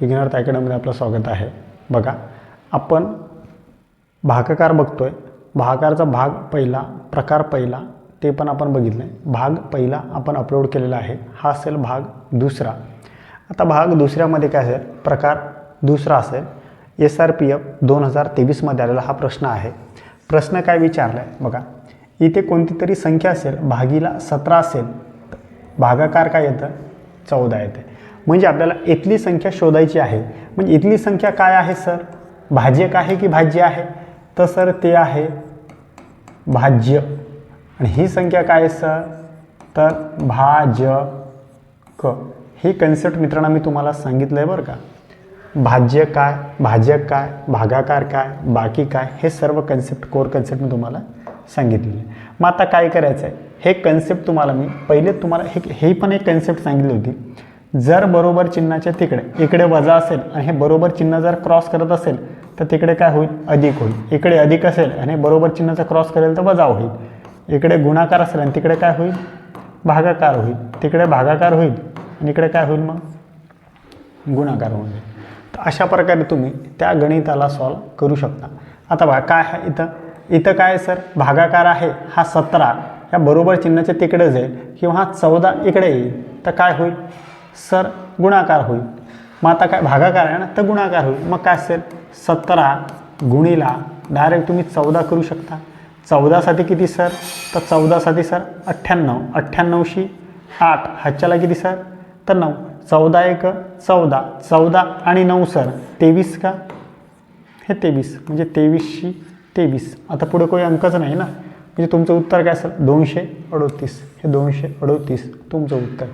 विघ्नार्थ अकॅडमीमध्ये आपलं स्वागत आहे. बघा आपण भागाकार आहे भागाकारचा भाग पहिला प्रकार पहिला ते पण आपण बघितलं आहे भाग पहिला आपण अपलोड केलेला आहे. हा असेल भाग दुसरा. आता भाग दुसऱ्यामध्ये काय असेल? प्रकार दुसरा असेल. एस आर पी एफ दोन हजार तेवीसमध्ये आलेला हा प्रश्न आहे. प्रश्न काय विचारला आहे बघा इथे कोणती तरी संख्या असेल? भागीला सतरा असेल. भागाकार काय येतं? चौदा येते. म्हणजे आपल्याला इथली संख्या शोधायची आहे. म्हणजे इथली संख्या काय आहे सर? भाज्यक आहे की भाज्य आहे? तर सर ते आहे भाज्य. आणि ही संख्या काय आहे सर? तर भाजक. हे कन्सेप्ट मित्रांनो मी तुम्हाला सांगितलं आहे बरं का. भाज्य काय भाजक काय भागाकार काय बाकी काय हे सर्व कन्सेप्ट कोर कन्सेप्ट मी तुम्हाला सांगितलेले. आहे मग आता काय करायचं आहे हे कन्सेप्ट तुम्हाला मी पहिले तुम्हाला हे हे पण एक कन्सेप्ट सांगितली होती. जर बरोबर चिन्हाच्या तिकडे इकडे वजा असेल आणि हे बरोबर चिन्ह जर क्रॉस करत असेल तर तिकडे काय होईल? अधिक होईल. इकडे अधिक असेल आणि बरोबर चिन्हाचा क्रॉस करेल तर वजा होईल. इकडे गुणाकार असेल आणि तिकडे काय होईल? भागाकार होईल. तिकडे भागाकार होईल आणि इकडे काय होईल मग? गुणाकार होईल तर अशा प्रकारे तुम्ही त्या गणिताला सॉल्व करू शकता. आता बघा काय आहे इथं? इथं काय सर? भागाकार आहे. हा सतरा. या बरोबर चिन्हाच्या तिकडे जाईल किंवा हा चौदा इकडे येईल. तर काय होईल? सर गुणाकार होईल. मग आता काय भागाकार आहे ना तर गुणाकार होईल. मग काय असेल? सतरा गुणीला डायरेक्ट तुम्ही चौदा करू शकता. चौदासाठी किती सर? तर चौदासाठी सर अठ्ठ्याण्णव. अठ्ठ्याण्णवशी आठ. ह्याच्याला किती सर? तर नऊ. चौदा एक चौदा. चौदा आणि नऊ सर. तेवीस का? हे तेवीस. म्हणजे तेवीसशी तेवीस. आता पुढे काही अंकच नाही ना. म्हणजे तुमचं उत्तर काय असेल? दोनशे अडोतीस. हे दोनशे अडोतीस. तुमचं उत्तर.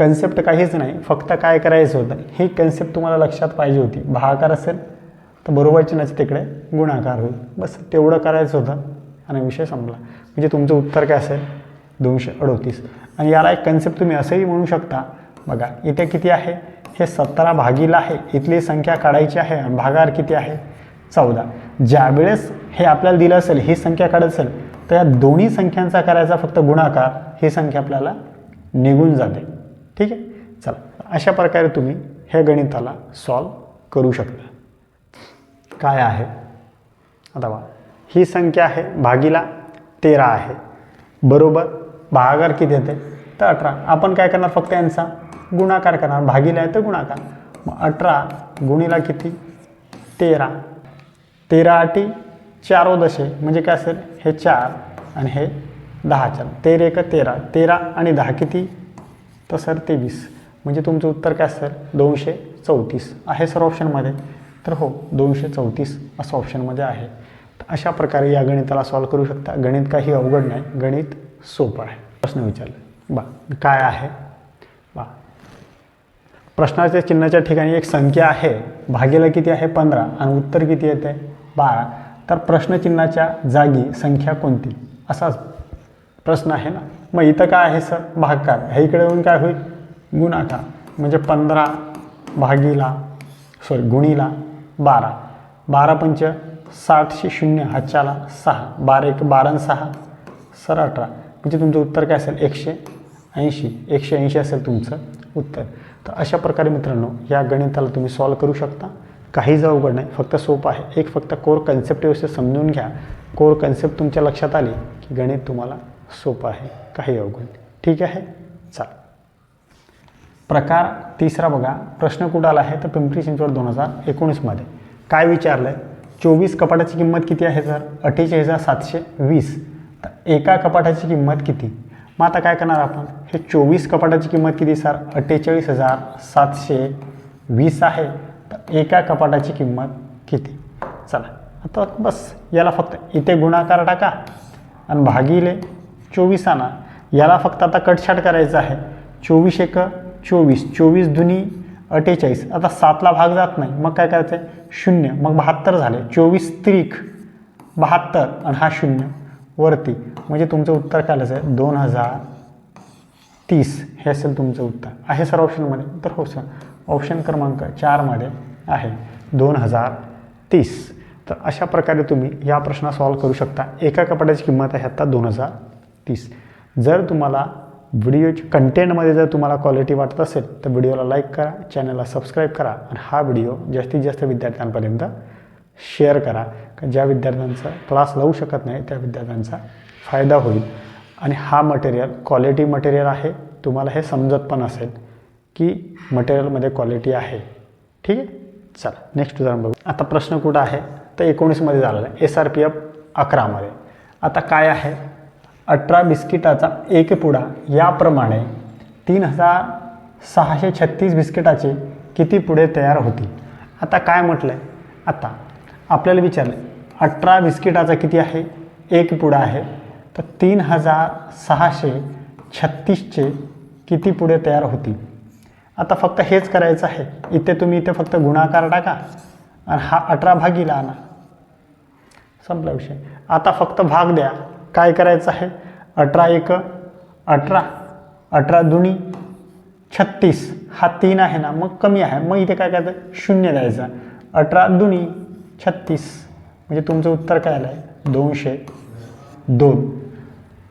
कन्सेप्ट काहीच नाही फक्त काय करायचं होतं ही कन्सेप्ट तुम्हाला लक्षात पाहिजे होती. भागाकार असेल तर बरोबर चिन्हाचे तिकडे गुणाकार होईल. बस तेवढं करायचं होतं आणि विषय संपला. म्हणजे तुमचं उत्तर काय असेल? दोनशे अडोतीस. आणि याला एक कन्सेप्ट तुम्ही असंही म्हणू शकता बघा इथे किती आहे? हे सतरा भागीला आहे. इथली संख्या काढायची आहे आणि भागार किती आहे? चौदा. ज्यावेळेस हे आपल्याला दिलं असेल ही संख्या काढत असेल तर या दोन्ही संख्यांचा करायचा फक्त गुणाकार ही संख्या आपल्याला निघून जाते. ठीक आहे? चला अशा प्रकारे तुम्ही ह्या गणिताला सॉल्व करू शकता. काय आहे? आता बघा ही संख्या आहे भागीला तेरा आहे. बरोबर? भागाकार किती येते? तर अठरा. आपण काय करणार फक्त यांचा? गुणाकार करणार. भागीला आहे तर गुणाकार. मग अठरा गुणीला किती? तेरा. तेरा आठी चारो दशे. म्हणजे काय असेल? हे चार आणि हे दहा चार तेरे एक तेरा. तेरा आणि दहा किती? तर सर तेवीस म्हणजे तुमचं उत्तर काय सर? दोनशे चौतीस. आहे सर ऑप्शनमध्ये तर हो दोनशे चौतीस असं ऑप्शनमध्ये आहे. तर अशा प्रकारे या गणिताला सॉल्व करू शकता. गणित काही अवघड नाही. गणित सोपं आहे. प्रश्न विचारला. बा काय आहे? बा प्रश्नाच्या चिन्हाच्या ठिकाणी एक संख्या आहे. भागीला किती आहे? पंधरा. आणि उत्तर किती येते? बारा. तर प्रश्नचिन्हाच्या जागी संख्या कोणती? असाच प्रश्न आहे ना. मग इथं काय आहे सर? भागकार ह्या इकडे येऊन काय होईल? गुणाकार. म्हणजे पंधरा भागीला सॉरी गुणीला बारा. बारा पंच साठशे शून्य हातच्याला सहा. बारा एक बारा आणि सहा. सर अठरा. म्हणजे तुमचं उत्तर काय असेल? एकशे ऐंशी. एकशे ऐंशी असेल तुमचं उत्तर. तर अशा प्रकारे मित्रांनो या गणिताला तुम्ही सॉल्व करू शकता. काहीच अवघड नाही. फक्त सोपं आहे. एक फक्त कोर कन्सेप्ट व्यवस्थित समजून घ्या. कोर कन्सेप्ट तुमच्या लक्षात आली की गणित तुम्हाला सोपं आहे काही अवघड नाही. ठीक आहे? चाल प्रकार तिसरा बघा. प्रश्न कुठं आला आहे? तर पिंपरी चिंचवड दोन हजार एकोणीसमध्ये काय विचारलं आहे चोवीस कपाटाची किंमत किती आहे सर? अठ्ठेचाळीस हजार सातशे वीस. तर एका कपाटाची किंमत किती? मग आता काय करणार आपण? हे चोवीस कपाटाची किंमत किती सर? अठ्ठेचाळीस हजार सातशे वीस आहे. तर एका कपाटाची किंमत किती? चला. आता बस याला फक्त इथे गुणाकार टाका आणि भागीले. चोवीस आणा याला फक्त आता कटछाट करायचं आहे. चोवीस एक चोवीस. चोवीस दुनी अठ्ठेचाळीस आता सातला भाग जात नाही. मग काय करायचं आहे शून्य. मग बहात्तर झाले. चोवीस त्रिक बहात्तर. आणि हा शून्य. वरती. म्हणजे तुमचं उत्तर काय आहे? दोन हजार तीस. हे असेल तुमचं उत्तर. आहे सर ऑप्शनमध्ये? तर हो सर. ऑप्शन क्रमांक चारमध्ये आहे. दोन हजार तीस. तर अशा प्रकारे तुम्ही या प्रश्न सॉल्व करू शकता. एका कपाटाची किंमत आहे आत्ता दोन हजार तीस जर तुम्हाला व्हिडिओच्या कंटेंटमध्ये जर तुम्हाला क्वालिटी वाटत असेल तर व्हिडिओला लाईक करा चॅनलला सबस्क्राईब करा आणि हा व्हिडिओ जास्तीत जास्त विद्यार्थ्यांपर्यंत शेअर करा. का ज्या विद्यार्थ्यांचा क्लास लावू शकत नाही त्या विद्यार्थ्यांचा फायदा होईल. आणि हा मटेरियल क्वालिटी मटेरियल आहे. तुम्हाला हे समजत पण असेल की मटेरियलमध्ये क्वालिटी आहे. ठीक आहे? चला नेक्स्ट उदाहरण बघू. आता प्रश्न कुठं आहे? तर एकोणीसमध्ये झालेला आहे. एस आर पी एफ अकरामध्ये. आता काय आहे? अठरा बिस्किटाचा एक पुडा. याप्रमाणे तीन हजार सहाशे छत्तीस बिस्किटाचे किती पुढे तयार होतील? आता काय म्हटलं आहे आता आपल्याला विचारलं अठरा बिस्किटाचा किती आहे? एक पुडा आहे. तर तीन हजार सहाशे छत्तीसचे किती पुढे तयार होतील? आता फक्त हेच करायचं आहे. इथे तुम्ही इथे फक्त गुणाकार टाका आणि हा अठरा भागीला आणा. संपला विषय. आता फक्त भाग द्या. काय करायचं आहे? अठरा एक अठरा अठरा दुनी छत्तीस. हा तीन आहे ना मग कमी आहे. मग इथे काय करायचं? शून्य द्यायचं. अठरा दुनी छत्तीस. म्हणजे तुमचं उत्तर काय आलं आहे दोनशे दोन.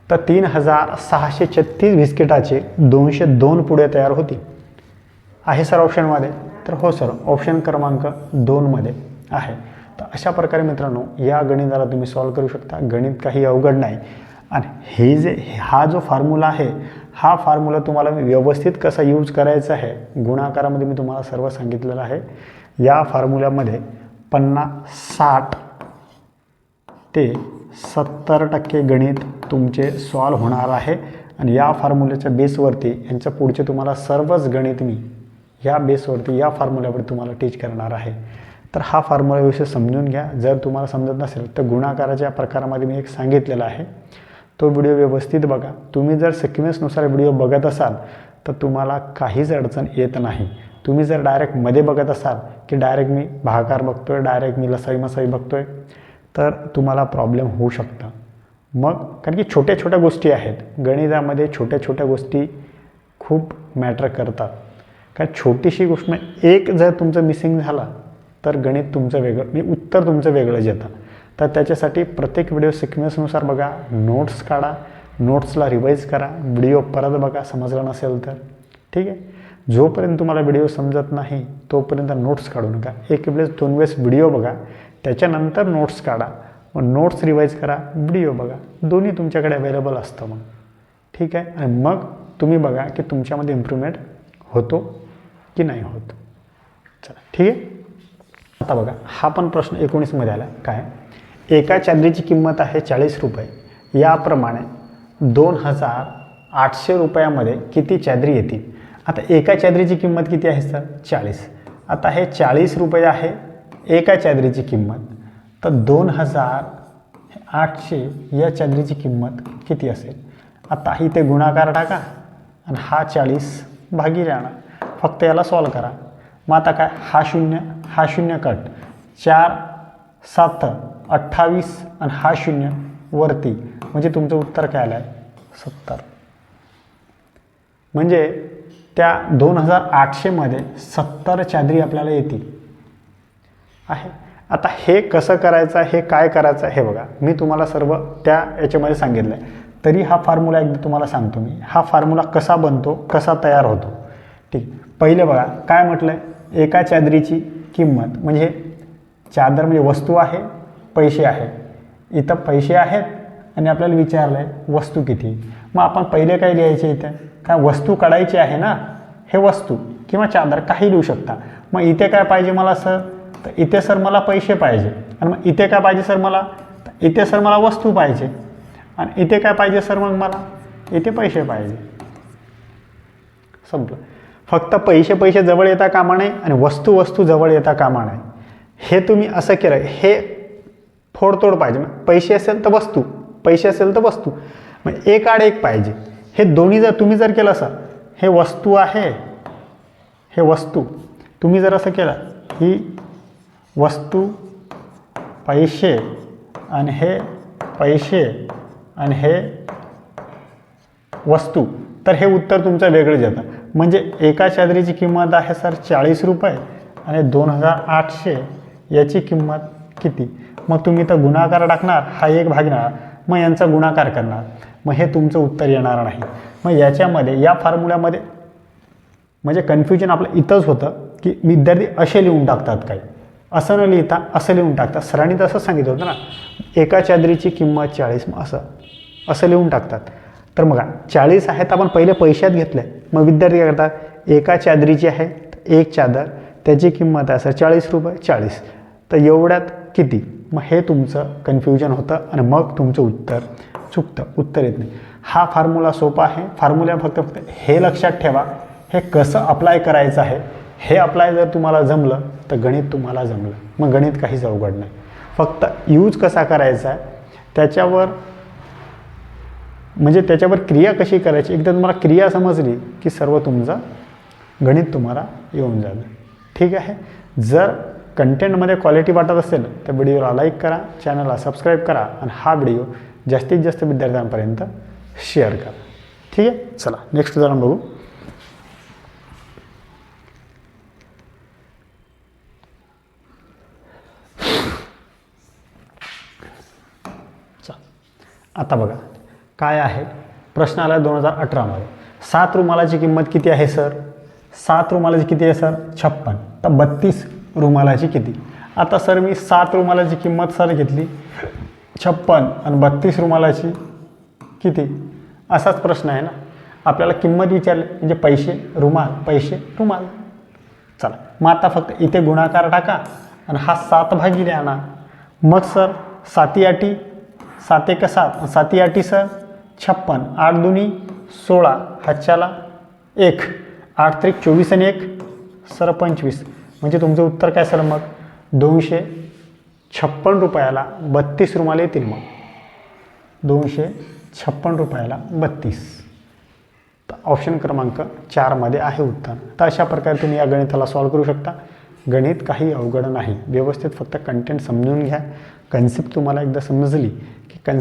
तर तीन हजार सहाशे छत्तीस बिस्किटाचे दोनशे दोन पुढे तयार होतील. आहे सर ऑप्शनमध्ये तर हो सर ऑप्शन क्रमांक दोनमध्ये आहे. तर अशा प्रकारे मित्रांनो या गणिताला तुम्ही सॉल्व करू शकता. गणित काही अवघड नाही. आणि हे जे हा जो फॉर्म्युला आहे हा फॉर्म्युला तुम्हाला मी व्यवस्थित कसा यूज करायचा आहे गुणाकारामध्ये मी तुम्हाला सर्व सांगितलेलं आहे. या फॉर्म्युल्यामध्ये पन्नास साठ ते सत्तर टक्के गणित तुमचे सॉल्व होणार आहे. आणि या फॉर्म्युल्याच्या बेसवरती यांच्या पुढचे तुम्हाला सर्वच गणित मी या बेसवरती या फॉर्म्युल्यावर तुम्हाला टीच करणार आहे. तर हा फॉर्म्युला विषय समजून घ्या. जर तुम्हाला समजत नसेल तर गुणाकाराच्या प्रकारामध्ये मी एक सांगितलेला आहे. तो व्हिडिओ व्यवस्थित बघा. तुम्ही जर सिक्वेन्सनुसार व्हिडिओ बघत असाल तर तुम्हाला काहीच अडचण येत नाही. तुम्ही जर डायरेक्टमध्ये बघत असाल की डायरेक्ट मी भागाकार आहे डायरेक्ट मी लसाई मसाई आहे तर तुम्हाला प्रॉब्लेम होऊ शकतं. मग कारण की छोट्या छोट्या गोष्टी आहेत. गणितामध्ये छोट्या छोट्या गोष्टी खूप मॅटर करतात. कारण छोटीशी गोष्ट एक जर तुमचं मिसिंग झाला तर गणित तुमचं वेगळं म्हणजे उत्तर तुमचं वेगळंच येतं. तर त्याच्यासाठी प्रत्येक व्हिडिओ सिक्वेन्सनुसार बघा नोट्स काढा नोट्सला रिवाईज करा व्हिडिओ परत बघा समजला नसेल तर. ठीक आहे? जोपर्यंत तुम्हाला व्हिडिओ समजत नाही तोपर्यंत नोट्स काढू नका. एक वेळेस दोन वेळेस व्हिडिओ बघा त्याच्यानंतर नोट्स काढा मग नोट्स रिवाईज करा व्हिडिओ बघा. दोन्ही तुमच्याकडे अवेलेबल असतं मग. ठीक आहे? आणि मग तुम्ही बघा की तुमच्यामध्ये इम्प्रूव्हमेंट होतो की नाही होत. चला ठीक आहे? आता बघा हा पण प्रश्न एकोणीसमध्ये आला. काय? एका चादरीची किंमत आहे चाळीस रुपये. याप्रमाणे दोन हजार आठशे रुपयामध्ये किती चादरी येतील? आता एका चादरीची किंमत किती आहे सर? चाळीस. आता हे चाळीस रुपये आहे एका चादरीची किंमत. तर दोन हजार आठशे या चादरीची किंमत किती असेल? आता इथे गुणाकार टाका आणि हा चाळीस भागी राहणार. फक्त याला सॉल्व करा. मग आता काय? हा शून्य हा शून्य कट. चार सात अठ्ठावीस आणि हा शून्य वरती. म्हणजे तुमचं उत्तर काय आलं आहे सत्तर. म्हणजे त्या दोन हजार आठशेमध्ये सत्तर चादरी आपल्याला येतील. आहे. आता हे कसं करायचं हे काय करायचं हे बघा. मी तुम्हाला सर्व त्या याच्यामध्ये सांगितलं आहे तरी हा फॉर्म्युला एकदा तुम्हाला सांगतो मी. हा फॉर्म्युला कसा बनतो कसा तयार होतो? ठीक. पहिले बघा काय म्हटलं आहे एका चादरीची किंमत. म्हणजे चादर म्हणजे वस्तू आहे पैसे आहे. इथं पैसे आहेत आणि आपल्याला विचारलं आहे वस्तू किती? मग आपण पहिले काय लिहायचे इथे? काय वस्तू काढायची आहे ना हे वस्तू किंवा चादर काही लिहू शकता. मग इथे काय पाहिजे मला सर? तर इथे सर मला पैसे पाहिजे. आणि मग इथे काय पाहिजे सर मला? तर इथे सर मला वस्तू पाहिजे. आणि इथे काय पाहिजे सर मग मला? इथे पैसे पाहिजे. संपलं. फक्त पैसे पैसे जवळ येता कामा नाही आणि वस्तू वस्तू जवळ येता कामा नाही हे तुम्ही असं केलं हे फोडतोड पाहिजे. पैसे असेल तर वस्तू पैसे असेल तर वस्तू. मग एक आड एक पाहिजे. हे दोन्ही जर तुम्ही जर केलं असं हे वस्तू आहे हे वस्तू. तुम्ही जर असं केलं ही वस्तू पैसे आणि हे पैसे आणि हे वस्तू. तर हे उत्तर तुमचं वेगळं जातं म्हणजे एका चादरीची किंमत आहे सर चाळीस रुपये आणि दोन हजार आठशे याची किंमत किती? मग तुम्ही तर गुणाकार टाकणार हा एक भागणार मग यांचा गुणाकार करणार. मग हे तुमचं उत्तर येणार नाही. मग याच्यामध्ये या फॉर्म्युल्यामध्ये म्हणजे कन्फ्युजन आपलं इथंच होतं की विद्यार्थी असे लिहून टाकतात काही. असं न लिहिता असं लिहून टाकतात. सरांनी तसंच सांगितलं होतं ना एका चादरीची किंमत चाळीस मग असं. असं लिहून टाकतात. तर बघा चाळीस आहेत आपण पहिले पैशात घेतले मग विद्यार्थी काय करतात? एका चादरीची आहे एक चादर. त्याची किंमत आहे असं चाळीस रुपये चाळीस. तर एवढ्यात किती? मग हे तुमचं कन्फ्युजन होतं आणि मग तुमचं उत्तर चुकतं. उत्तर येत नाही. हा फॉर्म्युला सोपा आहे. फॉर्म्युला फक्त फक्त हे लक्षात ठेवा. हे कसं अप्लाय करायचं आहे? हे अप्लाय जर तुम्हाला जमलं तर गणित तुम्हाला जमलं. मग गणित काहीच अवघड नाही. फक्त यूज कसा करायचा आहे? त्याच्यावर म्हणजे त्याच्यावर क्रिया कशी करायची? एकदा तुम्हाला क्रिया समजली की सर्व तुमचा गणित तुम्हाला येऊन जाईल ठीक आहे? जर कंटेंटमध्ये क्वालिटी वाटत असेल तर व्हिडिओला लाईक करा चॅनलला सबस्क्राईब करा आणि हा व्हिडिओ जास्तीत जास्त विद्यार्थ्यांपर्यंत शेअर करा. ठीक आहे? चला नेक्स्ट उदाहरण बघू. चला आता बघा. काय आहे? प्रश्न आला दोन हजार अठरामध्ये. सात रुमालाची किंमत किती आहे सर? सात रुमालाची किती आहे सर? छप्पन. तर बत्तीस रुमालाची किती? आता सर मी सात रुमालाची किंमत सर घेतली. छप्पन आणि बत्तीस रुमालाची किती? असाच प्रश्न आहे ना? आपल्याला किंमत विचारली म्हणजे पैसे रुमाल पैसे रुमाल. चला मग आता फक्त इथे गुणाकार टाका आणि हा सात भागिले आणा. मग सर साती आठी सात एक सात साती आठी सर? छप्पन आठ दुनी सोळा हातच्याला एक आठ त्रिक चोवीस आणि एक सर पंचवीस. म्हणजे तुमचं उत्तर काय सर मग? दोनशे छप्पन रुपयाला बत्तीस रुमाल येतील मग. दोनशे छप्पन रुपयाला बत्तीस. ऑप्शन क्रमांक चारमध्ये आहे उत्तर. तर अशा प्रकारे तुम्ही या गणिताला सॉल्व करू शकता. गणित काही अवघड नाही. व्यवस्थित फक्त कंटेंट समजून घ्या. कन्सेप्ट तुम्हाला एकदा समजली